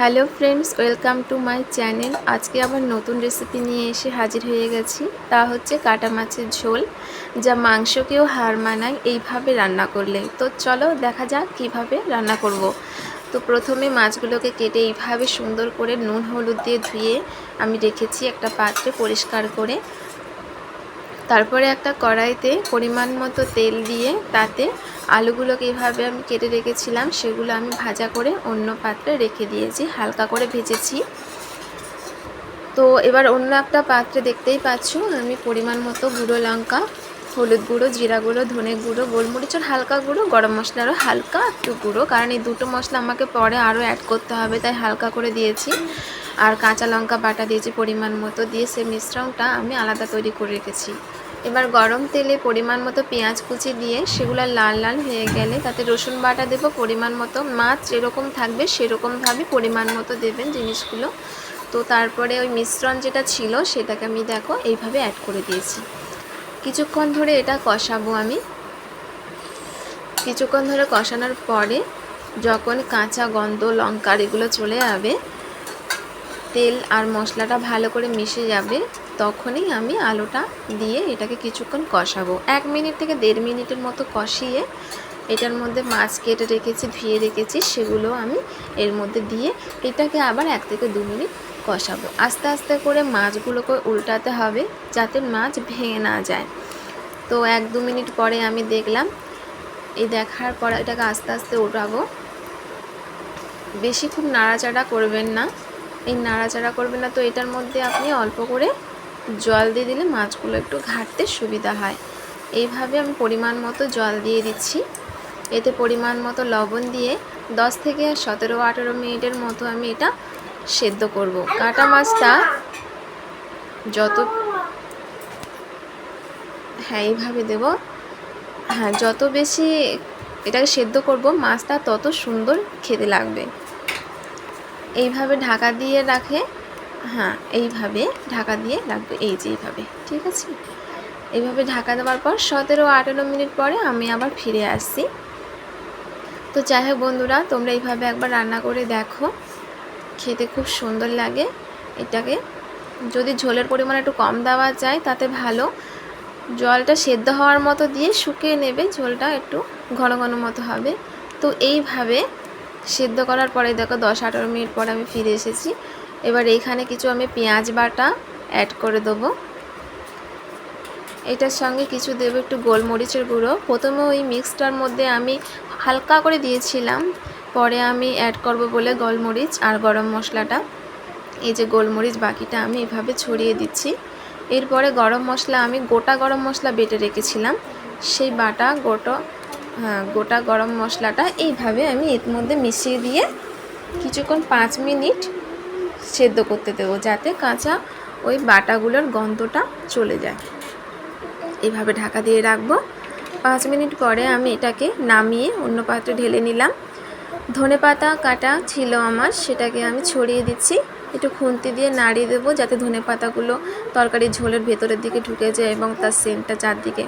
Hello friends, welcome to my channel. আজকে আবার নতুন রেসিপি নিয়ে এসে হাজির হয়ে গেছি। তা হচ্ছে কাটা মাছের ঝোল, যা মাংসকেও হার মানায় এইভাবে রান্না করলে। তো চলো দেখা যাক কীভাবে রান্না করব। তো প্রথমে মাছগুলোকে কেটে এইভাবে সুন্দর করে নুন, হলুদ দিয়ে ধুয়ে আমি রেখেছি একটা পাত্রে পরিষ্কার করে। তারপরে একটা কড়াইতে পরিমাণ মতো তেল দিয়ে তাতে আলুগুলোকে এইভাবে আমি কেটে রেখেছিলাম, সেগুলো আমি ভাজা করে অন্য পাত্রে রেখে দিয়েছি, হালকা করে ভেজেছি। তো এবার অন্য একটা পাত্রে দেখতেই পাচ্ছ, আমি পরিমাণ মতো গুঁড়ো লঙ্কা, হলুদ গুঁড়ো, জিরা গুঁড়ো, ধনে গুঁড়ো গোলমরিচের হালকা গুঁড়ো, গরম মশলারও হালকা একটু গুঁড়ো, কারণ এই দুটো মশলা আমাকে পরে আরও অ্যাড করতে হবে, তাই হালকা করে দিয়েছি। আর কাঁচা লঙ্কা বাটা দিয়েছি পরিমাণ মতো, দিয়ে সে মিশ্রণটা আমি আলাদা তৈরি করে রেখেছি। এবার গরম তেলে পরিমাণ মতো পেঁয়াজ কুচি দিয়ে সেগুলো লাল লাল হয়ে গেলে তাতে রসুন বাটা দেবো, পরিমাণ মতো মাছ যেরকম থাকবে সেরকমভাবে পরিমাণ মতো দেবেন জিনিসগুলো। তো তারপরে ওই মিশ্রণ যেটা ছিল সেটাকে আমি দেখো এইভাবে অ্যাড করে দিয়েছি। কিছুক্ষণ ধরে এটা কষাবো আমি। কিছুক্ষণ ধরে কষানোর পরে যখন কাঁচা গন্ধ, লঙ্কার এগুলো চলে যাবে তেল আর মশলাটা ভালো করে মিশে যাবে, তখনই আমি আলুটা দিয়ে এটাকে কিছুক্ষণ কষাবো। এক মিনিট থেকে দেড় মিনিটের মতো কষিয়ে এটার মধ্যে মাছ কেটে রেখেছি, ধুয়ে রেখেছি, সেগুলো আমি এর মধ্যে দিয়ে এটাকে আবার এক থেকে দু মিনিট কষাবো। আস্তে আস্তে করে মাছগুলোকে উল্টাতে হবে যাতে মাছ ভেঙে না যায়। তো এক দু মিনিট পরে আমি দেখলাম, এই দেখার পর এটাকে আস্তে আস্তে উঠাবো। বেশি খুব নাড়াচাড়া করবেন না। এই নাড়াচাড়া করবেন না তো, এটার মধ্যে আপনি অল্প করে জল দিয়ে দিলে মাছগুলো একটু ঘাটতে সুবিধা হয়। এইভাবে আমি পরিমাণ মতো জল দিয়ে দিচ্ছি। এতে পরিমাণ মতো লবণ দিয়ে 10 থেকে সতেরো আঠেরো মিনিটের মতো আমি এটা সেদ্ধ করব। কাটা মাছটা যত হ্যাঁ এইভাবে দেব। হ্যাঁ যত বেশি এটাকে সেদ্ধ করব, মাছটা তত সুন্দর খেতে লাগবে। এইভাবে ঢাকা দিয়ে রাখে হ্যাঁ এইভাবে ঢাকা দিয়ে রাখবে, এই যে এইভাবে, ঠিক আছে? এইভাবে ঢাকা দেওয়ার পর সতেরো আঠেরো মিনিট পরে আমি আবার ফিরে আসছি। তো যাই হোক বন্ধুরা, তোমরা এইভাবে একবার রান্না করে দেখো, খেতে খুব সুন্দর লাগে, এটাকে। যদি ঝোলের পরিমাণ একটু কম দেওয়া যায়, তাতে ভালো। জলটা সেদ্ধ হওয়ার মতো দিয়ে শুকিয়ে নেবে, ঝোলটা একটু ঘন ঘন মতো হবে। তো এইভাবে সেদ্ধ করার পরে দেখো দশ আঠারো মিনিট পর আমি ফিরে এসেছি। এবার এইখানে কিছু আমি পেঁয়াজ বাটা অ্যাড করে দেবো। এটার সঙ্গে কিছু দেবো একটু গোলমরিচের গুঁড়ো। প্রথমে ওই মিক্সটার মধ্যে আমি হালকা করে দিয়েছিলাম, পরে আমি অ্যাড করব বলে গোলমরিচ আর গরম মশলাটা। এই যে গোলমরিচ বাকিটা আমি এভাবে ছড়িয়ে দিচ্ছি। এরপরে গরম মশলা আমি গোটা গরম মশলা বেটে রেখেছিলাম। সেই বাটা, গোটা গোটা গরম মশলাটা এইভাবে আমি এর মধ্যে মিশিয়ে দিয়ে কিছুক্ষণ পাঁচ মিনিট সেদ্ধ করতে দেবো যাতে কাঁচা ওই বাটাগুলোর গন্ধটা চলে যায়। এভাবে ঢাকা দিয়ে রাখব। পাঁচ মিনিট পরে আমি এটাকে নামিয়ে অন্য পাত্রে ঢেলে নিলাম। ধনে পাতা কাটা ছিল আমার, সেটাকে আমি ছড়িয়ে দিচ্ছি। একটু খুন্তি দিয়ে নাড়িয়ে দেবো যাতে ধনে পাতাগুলো তরকারি ঝোলের ভেতরের দিকে ঢুকে যায় এবং তার সেন্টটা চারদিকে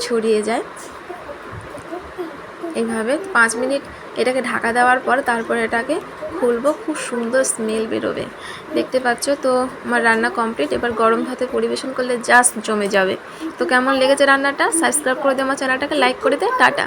ছড়িয়ে যায়। এইভাবে পাঁচ মিনিট এটাকে ঢাকা দেওয়ার পর তারপর এটাকে খুলবো, খুব সুন্দর স্মেল বেরোবে। দেখতে পাচ্ছ তো আমার রান্না কমপ্লিট এবার গরম ভাতে পরিবেশন করলে জাস্ট জমে যাবে। তো কেমন লেগেছে রান্নাটা? সাবস্ক্রাইব করে দে আমার চ্যানেলটাকে লাইক করে দে টাটা।